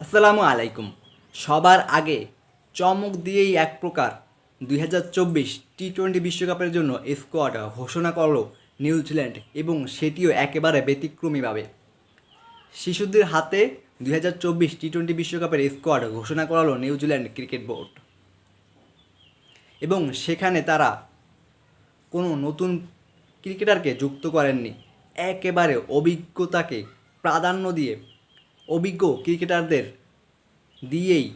আসসালামু আলাইকুম। সবার আগে চমক দিয়েই এক প্রকার দুই হাজার চব্বিশ টি টোয়েন্টি বিশ্বকাপের জন্য স্কোয়াড ঘোষণা করল নিউজিল্যান্ড এবং সেটিও একেবারে ব্যতিক্রমীভাবে। শিশুদের হাতে দুই হাজার চব্বিশ টি টোয়েন্টি বিশ্বকাপের স্কোয়াড ঘোষণা করালো নিউজিল্যান্ড ক্রিকেট বোর্ড। এবং সেখানে তারা কোনো নতুন ক্রিকেটারকে যুক্ত করেননি। একেবারে অভিজ্ঞতাকে প্রাধান্য দিয়ে অভিজ্ঞ ক্রিকেটারদের দিয়েই,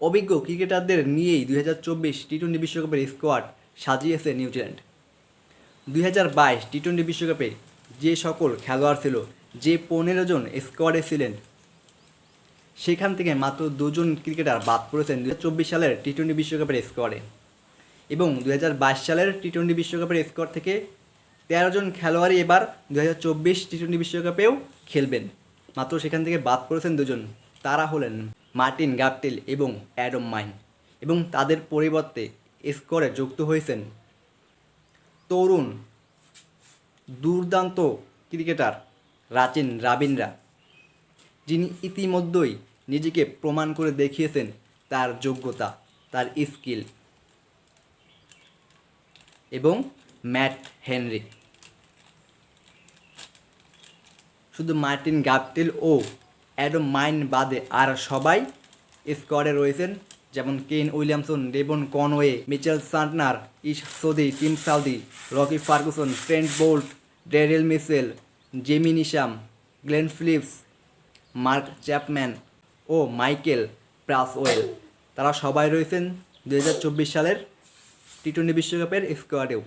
অভিজ্ঞ ক্রিকেটারদের নিয়েই দুই হাজার চব্বিশ টি টোয়েন্টি বিশ্বকাপের স্কোয়াড সাজিয়েছে নিউজিল্যান্ড। দুই হাজার বাইশ টি টোয়েন্টি বিশ্বকাপে যে সকল খেলোয়াড় ছিল, যে পনেরো জন স্কোয়াডে ছিলেন, সেখান থেকে মাত্র দুজন ক্রিকেটার বাদ পড়েছেন দু সালের টি টোয়েন্টি বিশ্বকাপের স্কোয়াডে। এবং দু হাজার বাইশ সালের টি টোয়েন্টি বিশ্বকাপের স্কোয়াড থেকে তেরো জন খেলোয়াড়ই এবার দু হাজার চব্বিশ টি টোয়েন্টি বিশ্বকাপেও খেলবেন। মাত্র সেখান থেকে বাদ পড়েছেন দুজন। তারা হলেন মার্টিন গাপটিল এবং অ্যাডম মাইন এবং তাদের পরিবর্তে স্কোরে যুক্ত হয়েছেন তরুণ, দুর্দান্ত ক্রিকেটার রাচিন রাবিনরা, যিনি ইতিমধ্যেই নিজেকে প্রমাণ করে দেখিয়েছেন তার যোগ্যতা, তার স্কিল এবং ম্যাট হেনরি। শুধু মার্টিন গাপটিল ও অ্যাডম মাইন বাদে আর সবাই স্কোয়াডে রয়েছেন, যেমন Kane Williamson Devon Conway, Mitchell Santner, Ish Sodhi, Tim Southee Lockie Ferguson, Trent Boult Daryl Mitchell, Jimmy Neesham, Glenn Phillips, Mark Chapman ও মাইকেল প্রাসওয়েল। তারা সবাই রয়েছেন দু হাজার চব্বিশ সালের টি টোয়েন্টি বিশ্বকাপের স্কোয়াডেও।